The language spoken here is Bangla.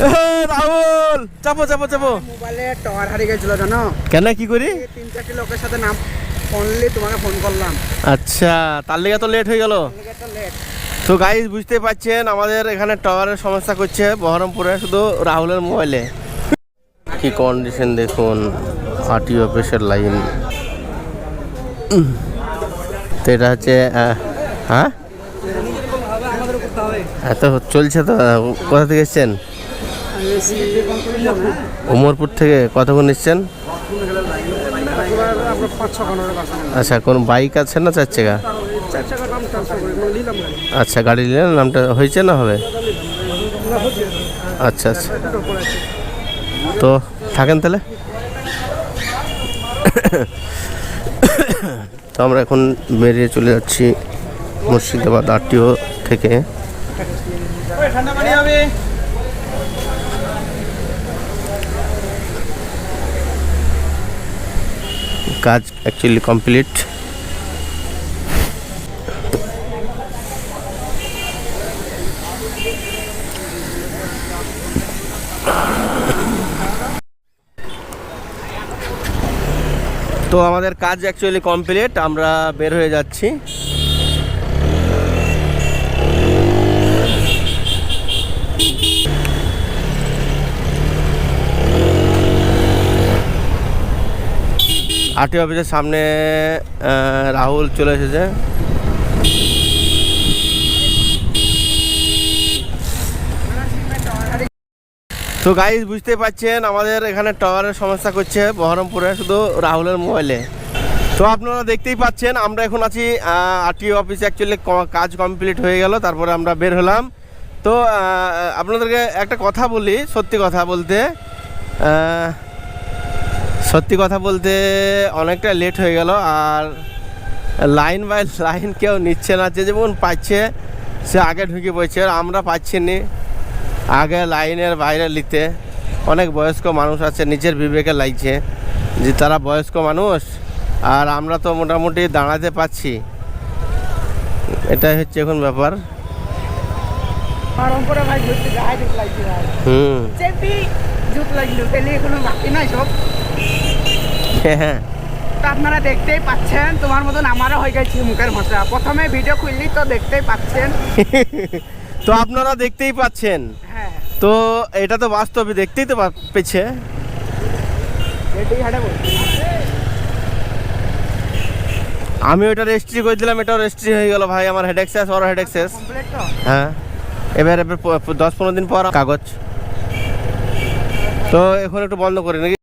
রাহুল! চাপো চাপো চাপো। মোবাইলে টাওয়ার হারিয়ে গেছিল জানো? কেন কি করি? তিন চারটি লোকের সাথে নাম অনলি তোমাকে ফোন করলাম। আচ্ছা তার লেগে তো লেট হয়ে গেল। তো গাইজ বুঝতে পারছেন আমাদের এখানে টাওয়ারের সমস্যা করছে বহরমপুরে শুধু রাহুলের মোবাইলে। কি কন্ডিশন দেখুন আরটি অফিসের লাইন তো এটা হচ্ছে হ্যাঁ? আমাদের করতে হবে। এত চলছে তো কোথা থেকে এসছেন? উমরপুর থেকে কতক্ষণ বাসা আচ্ছা কোন বাইক আছে না চার চাকা আচ্ছা গাড়ি নিলেন, নামটা হয়েছে না হবে? আচ্ছা আচ্ছা। তো থাকেন তাহলে? তো আমরা এখন বেরিয়ে চলে যাচ্ছি মুর্শিদাবাদ আরটিও থেকে। ঠান্ডা পানি হবে। কাজ অ্যাকচুয়ালি কমপ্লিট তো আমাদের কাজ অ্যাকচুয়ালি কমপ্লিট আমরা বের হয়ে যাচ্ছি। আরটি অফিসের সামনে রাহুল চলে এসেছে। তো গাইজ বুঝতে পারছেন আমাদের এখানে টাওয়ারের সমস্যা করছে বহরমপুরে, শুধু রাহুলের মোবাইলে তো আপনারা দেখতেই পাচ্ছেন, আমরা এখন আছি আরটি অফিসে অ্যাকচুয়ালি কাজ কমপ্লিট হয়ে গেল, তারপরে আমরা বের হলাম। তো আপনাদেরকে একটা কথা বলি, সত্যি কথা বলতে সত্যি কথা বলতে অনেকটা লেট হয়ে গেল আর লাইন বাই লাইন কেউ নিচ্ছে না। যে যেমন পাচ্ছে সে আগে ঢুকে পড়ছে আর আমরা পাচ্ছি নি আগে লাইনের বাইরে নিতে। অনেক বয়স্ক মানুষ আছে নিজের বিবেকে লাগছে যে তারা বয়স্ক মানুষ আর আমরা তো মোটামুটি দাঁড়াতে পাচ্ছি এটাই হচ্ছে এখন ব্যাপার। হুম। জুত লাগল কোনো বাকি নাই সব। হ্যাঁ তো আপনারা দেখতেই পাচ্ছেন তোমার মতন আমারও হয়ে গেছে মুখের ভাষা প্রথমে ভিডিও খুললি তো দেখতেই পাচ্ছেন। তো আপনারা দেখতেই পাচ্ছেন। হ্যাঁ। তো এটা তো বাস্তবে দেখতেই তো পেছে আমি ওটা রেজিস্ট্রি করে দিলাম এটাও রেজিস্ট্রি হয়ে গেল ভাই আমার হেড এক্সেস ওর হেড এক্সেস কমপ্লিট হ্যাঁ। এবার এবার দশ পনেরো দিন পর কাগজ। তো এখন একটু বন্ধ করে নাকি?